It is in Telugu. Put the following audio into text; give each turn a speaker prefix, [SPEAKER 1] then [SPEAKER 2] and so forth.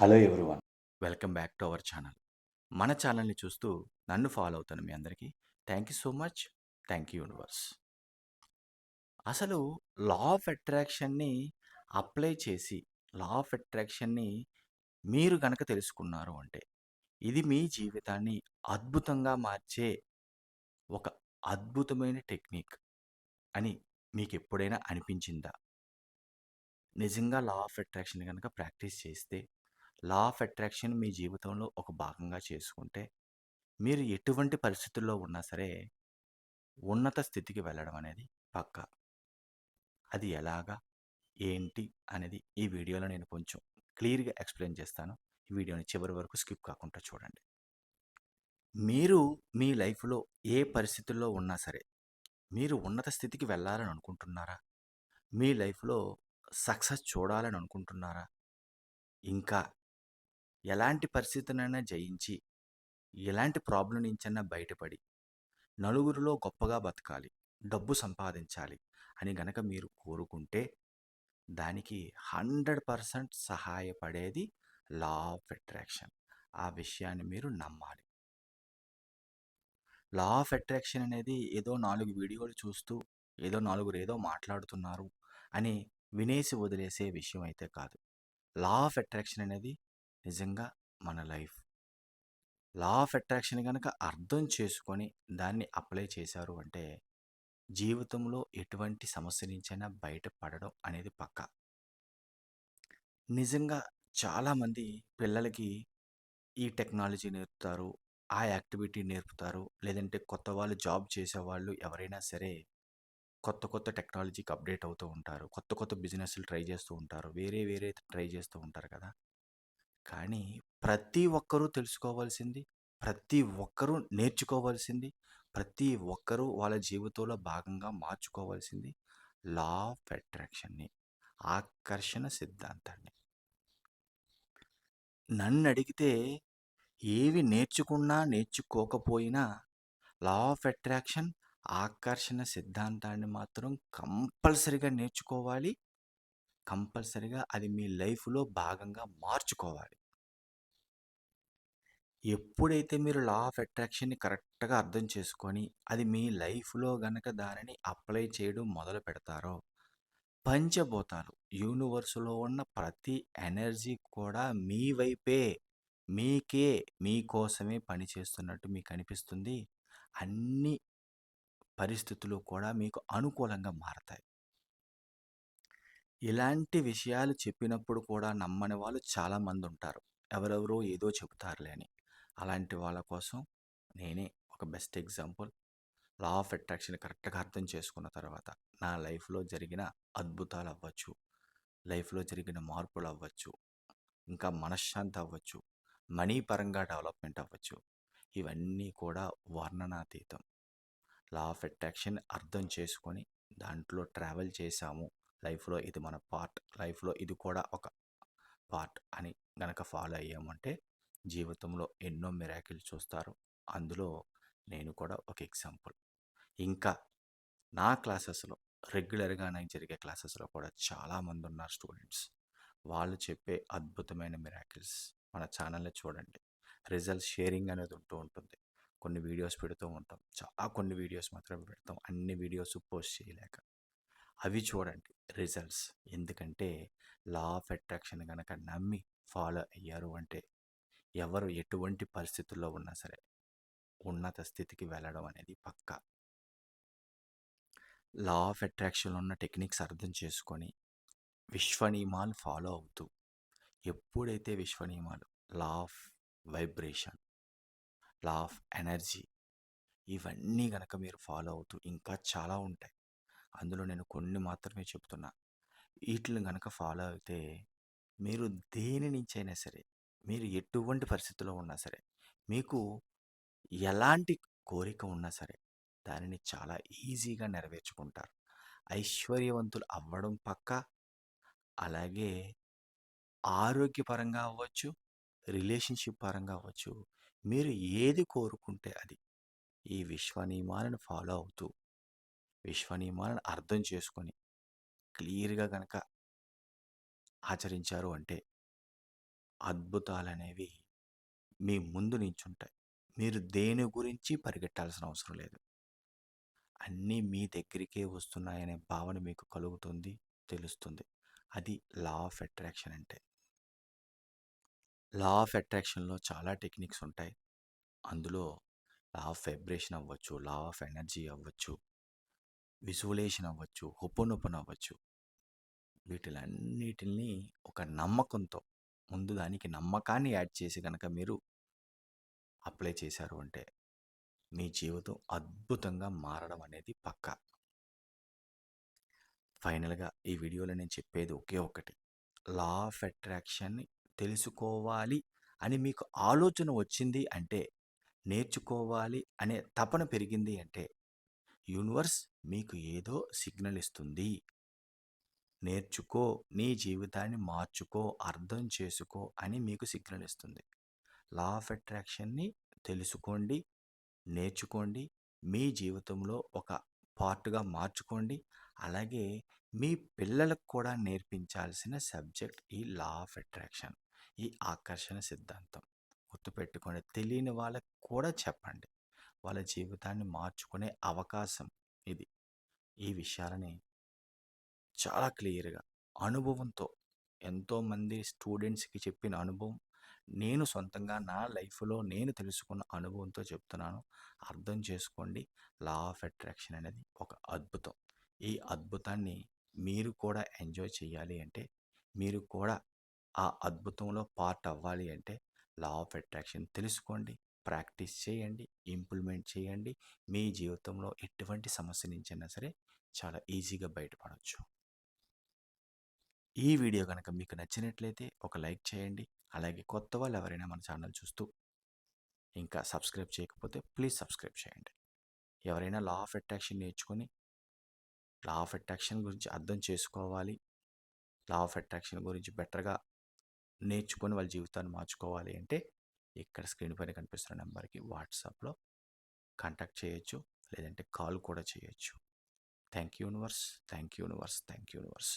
[SPEAKER 1] Hello everyone.
[SPEAKER 2] Welcome back to our channel. మన ఛానల్ని చూస్తూ నన్ను ఫాలో అవుతాను మీ అందరికీ thank you so much. Thank you universe. అసలు లా ఆఫ్ అట్రాక్షన్ని అప్లై చేసి లా ఆఫ్ అట్రాక్షన్ని మీరు గనక తెలుసుకున్నారు అంటే ఇది మీ జీవితాన్ని అద్భుతంగా మార్చే ఒక అద్భుతమైన టెక్నిక్ అని మీకు ఎప్పుడైనా అనిపించిందా? నిజంగా లా ఆఫ్ అట్రాక్షన్ కనుక ప్రాక్టీస్ చేస్తే లా ఆఫ్ అట్రాక్షన్ మీ జీవితంలో ఒక భాగంగా చేసుకుంటే మీరు ఎటువంటి పరిస్థితుల్లో ఉన్నా సరే ఉన్నత స్థితికి వెళ్ళడం అనేది పక్కా. అది ఎలాగా ఏంటి అనేది ఈ వీడియోలో నేను కొంచెం క్లియర్గా ఎక్స్ప్లెయిన్ చేస్తాను. ఈ వీడియోని చివరి వరకు స్కిప్ కాకుండా చూడండి. మీరు మీ లైఫ్లో ఏ పరిస్థితుల్లో ఉన్నా సరే మీరు ఉన్నత స్థితికి వెళ్ళాలని అనుకుంటున్నారా? మీ లైఫ్లో సక్సెస్ చూడాలని అనుకుంటున్నారా? ఇంకా ఎలాంటి పరిస్థితినైనా జయించి ఎలాంటి ప్రాబ్లం నుంచైనా బయటపడి నలుగురిలో గొప్పగా బతకాలి డబ్బు సంపాదించాలి అని గనక మీరు కోరుకుంటే దానికి హండ్రెడ్ పర్సెంట్ సహాయపడేది లా ఆఫ్ అట్రాక్షన్. ఆ విషయాన్ని మీరు నమ్మాలి. లా ఆఫ్ అట్రాక్షన్ అనేది ఏదో నాలుగు వీడియోలు చూస్తూ ఏదో నలుగురు ఏదో మాట్లాడుతున్నారు అని వినేసి వదిలేసే విషయం అయితే కాదు. లా ఆఫ్ అట్రాక్షన్ అనేది నిజంగా మన లైఫ్. లా ఆఫ్ అట్రాక్షన్ కనుక అర్థం చేసుకొని దాన్ని అప్లై చేశారు అంటే జీవితంలో ఎటువంటి సమస్య నుంచైనా బయటపడడం అనేది పక్కా. నిజంగా చాలామంది పిల్లలకి ఈ టెక్నాలజీ నేర్పుతారు ఆ యాక్టివిటీ నేర్పుతారు లేదంటే కొత్త వాళ్ళు జాబ్ చేసేవాళ్ళు ఎవరైనా సరే కొత్త కొత్త టెక్నాలజీకి అప్డేట్ అవుతూ ఉంటారు కొత్త కొత్త బిజినెస్లు ట్రై చేస్తూ ఉంటారు వేరే వేరే ట్రై చేస్తూ ఉంటారు కదా. కానీ ప్రతి ఒక్కరూ తెలుసుకోవాల్సింది ప్రతి ఒక్కరూ నేర్చుకోవాల్సింది ప్రతి ఒక్కరూ వాళ్ళ జీవితంలో భాగంగా మార్చుకోవాల్సింది లా ఆఫ్ అట్రాక్షన్ని ఆకర్షణ సిద్ధాంతాన్ని. నన్ను అడిగితే ఏవి నేర్చుకున్నా నేర్చుకోకపోయినా లా ఆఫ్ అట్రాక్షన్ ఆకర్షణ సిద్ధాంతాన్ని మాత్రం కంపల్సరిగా నేర్చుకోవాలి. కంపల్సరిగా అది మీ లైఫ్లో భాగంగా మార్చుకోవాలి. ఎప్పుడైతే మీరు లా ఆఫ్ అట్రాక్షన్ని కరెక్ట్గా అర్థం చేసుకొని అది మీ లైఫ్లో గనక దానిని అప్లై చేయడం మొదలు పెడతారో పంచభూతాలు. యూనివర్సులో ఉన్న ప్రతి ఎనర్జీ కూడా మీ వైపే మీకే మీకోసమే పనిచేస్తున్నట్టు మీకు అనిపిస్తుంది. అన్ని పరిస్థితులు కూడా మీకు అనుకూలంగా మారతాయి. ఇలాంటి విషయాలు చెప్పినప్పుడు కూడా నమ్మని వాళ్ళు చాలామంది ఉంటారు. ఎవరెవరో ఏదో చెబుతారులే అని. అలాంటి వాళ్ళ కోసం నేనే ఒక best example. Law of attraction కరెక్ట్గా అర్థం చేసుకున్న తర్వాత నా లైఫ్లో జరిగిన అద్భుతాలు అవ్వచ్చు. లైఫ్లో జరిగిన మార్పులు అవ్వచ్చు. ఇంకా మనశ్శాంతి అవ్వచ్చు. మనీ పరంగా డెవలప్మెంట్ అవ్వచ్చు. ఇవన్నీ కూడా వర్ణనాతీతం. లా ఆఫ్ అట్రాక్షన్ అర్థం చేసుకొని దాంట్లో ట్రావెల్ చేశాము. లైఫ్లో ఇది మన పార్ట్. లైఫ్లో ఇది కూడా ఒక పార్ట్ అని గనక ఫాలో అయ్యామంటే జీవితంలో ఎన్నో మిరాకిల్ చూస్తారు. అందులో నేను కూడా ఒక ఎగ్జాంపుల్. ఇంకా నా క్లాసెస్లో రెగ్యులర్గా నాకు జరిగే క్లాసెస్లో కూడా చాలామంది ఉన్నారు స్టూడెంట్స్. వాళ్ళు చెప్పే అద్భుతమైన మిరాకిల్స్ మన ఛానల్ని చూడండి. రిజల్ట్స్ షేరింగ్ అనేది ఉంటూ ఉంటుంది. కొన్ని వీడియోస్ పెడుతూ ఉంటాం. చాలా కొన్ని వీడియోస్ మాత్రమే పెడతాం. అన్ని వీడియోస్ పోస్ట్ చేయలేక. అవి చూడండి రిజల్ట్స్. ఎందుకంటే లా ఆఫ్ అట్రాక్షన్ కనుక నమ్మి ఫాలో అయ్యారు అంటే ఎవరు ఎటువంటి పరిస్థితుల్లో ఉన్నా సరే ఉన్నత స్థితికి వెళ్ళడం అనేది పక్కా. లా ఆఫ్ అట్రాక్షన్ ఉన్న టెక్నిక్స్ అర్థం చేసుకొని విశ్వనియమాలు ఫాలో అవుతూ ఎప్పుడైతే విశ్వనియమాలు law of vibration law of energy ఇవన్నీ కనుక మీరు ఫాలో అవుతూ ఇంకా చాలా ఉంటాయి. అందులో నేను కొన్ని మాత్రమే చెప్తున్నా. వీటిని కనుక ఫాలో అయితే మీరు దేని నుంచైనా సరే మీరు ఎటువంటి పరిస్థితిలో ఉన్నా సరే మీకు ఎలాంటి కోరిక ఉన్నా సరే దానిని చాలా ఈజీగా నెరవేర్చుకుంటారు. ఐశ్వర్యవంతులు అవ్వడం పక్క అలాగే ఆరోగ్యపరంగా అవ్వచ్చు రిలేషన్షిప్ పరంగా అవ్వచ్చు. మీరు ఏది కోరుకుంటే అది. ఈ విశ్వనియమాలను ఫాలో అవుతూ విశ్వనియమాలను అర్థం చేసుకొని క్లియర్గా కనుక ఆచరించారు అంటే అద్భుతాలు అనేవి మీ ముందు నించుంటాయి. మీరు దేని గురించి పరిగెట్టాల్సిన అవసరం లేదు. అన్నీ మీ దగ్గరికే వస్తున్నాయనే భావన మీకు కలుగుతుంది, తెలుస్తుంది. అది లా ఆఫ్ అట్రాక్షన్ అంటే. లా ఆఫ్ అట్రాక్షన్‌లో చాలా టెక్నిక్స్ ఉంటాయి. అందులో లా ఆఫ్ వైబ్రేషన్ అవ్వచ్చు, లా ఆఫ్ ఎనర్జీ అవ్వచ్చు, విజువలేషన్ అవ్వచ్చు, హోపోనోపోనో అవ్వచ్చు. వీటిలన్నిటిని ఒక నమ్మకంతో ముందు దానికి నమ్మకాన్ని యాడ్ చేసి గనక మీరు అప్లై చేశారు అంటే మీ జీవితం అద్భుతంగా మారడం అనేది పక్కా. ఫైనల్‌గా ఈ వీడియోలో నేను చెప్పేది ఒకే ఒకటి లా ఆఫ్ అట్రాక్షన్‌ని తెలుసుకోవాలి అని మీకు ఆలోచన వచ్చింది అంటే, నేర్చుకోవాలి అనే తపన పెరిగింది అంటే, యూనివర్స్ మీకు ఏదో సిగ్నల్ ఇస్తుంది. నేర్చుకో, నీ జీవితాన్ని మార్చుకో, అర్థం చేసుకో అని మీకు సిగ్నల్ ఇస్తుంది. లా ఆఫ్ అట్రాక్షన్‌ని తెలుసుకోండి, నేర్చుకోండి. మీ జీవితంలో ఒక పార్ట్‌గా మార్చుకోండి. అలాగే మీ పిల్లలకు కూడా నేర్పించాల్సిన సబ్జెక్ట్ ఈ లా ఆఫ్ అట్రాక్షన్. ఈ ఆకర్షణ సిద్ధాంతం. గుర్తుపెట్టుకోండి. తెలియని వాళ్ళకి కూడా చెప్పండి. వాళ్ళ జీవితాన్ని మార్చుకునే అవకాశం ఇది. ఈ విషయాలని చాలా క్లియర్‌గా అనుభవంతో ఎంతోమంది స్టూడెంట్స్‌కి చెప్పిన అనుభవం, నేను సొంతంగా నా లైఫ్‌లో నేను తెలుసుకున్న అనుభవంతో చెప్తున్నాను. అర్థం చేసుకోండి. లా ఆఫ్ అట్రాక్షన్ అనేది ఒక అద్భుతం. ఈ అద్భుతాన్ని మీరు కూడా ఎంజాయ్ చేయాలి అంటే, మీరు కూడా ఆ అద్భుతంలో పార్ట్ అవ్వాలి అంటే లా ఆఫ్ అట్రాక్షన్ తెలుసుకోండి. ప్రాక్టీస్ చేయండి. ఇంప్లిమెంట్ చేయండి. మీ జీవితంలో ఎటువంటి సమస్య నుంచైనా సరే చాలా ఈజీగా బయటపడవచ్చు ఈ వీడియో కనుక మీకు నచ్చినట్లయితే ఒక లైక్ చేయండి. అలాగే కొత్త వాళ్ళు ఎవరైనా మన ఛానల్ చూస్తూ ఇంకా సబ్స్క్రైబ్ చేయకపోతే ప్లీజ్ సబ్స్క్రైబ్ చేయండి. ఎవరైనా లా ఆఫ్ అట్రాక్షన్ నేర్చుకొని లా ఆఫ్ అట్రాక్షన్ గురించి అర్థం చేసుకోవాలి. లా ఆఫ్ అట్రాక్షన్ గురించి బెటర్‌గా నేర్చుకొని వాళ్ళ జీవితాన్ని మార్చుకోవాలి అంటే ఇక్కడ స్క్రీన్ పైన కనిపిస్తున్న నెంబర్కి వాట్సాప్‌లో కాంటాక్ట్ చేయొచ్చు. లేదంటే కాల్ కూడా చేయొచ్చు. Thank you universe. Thank you universe. Thank you universe.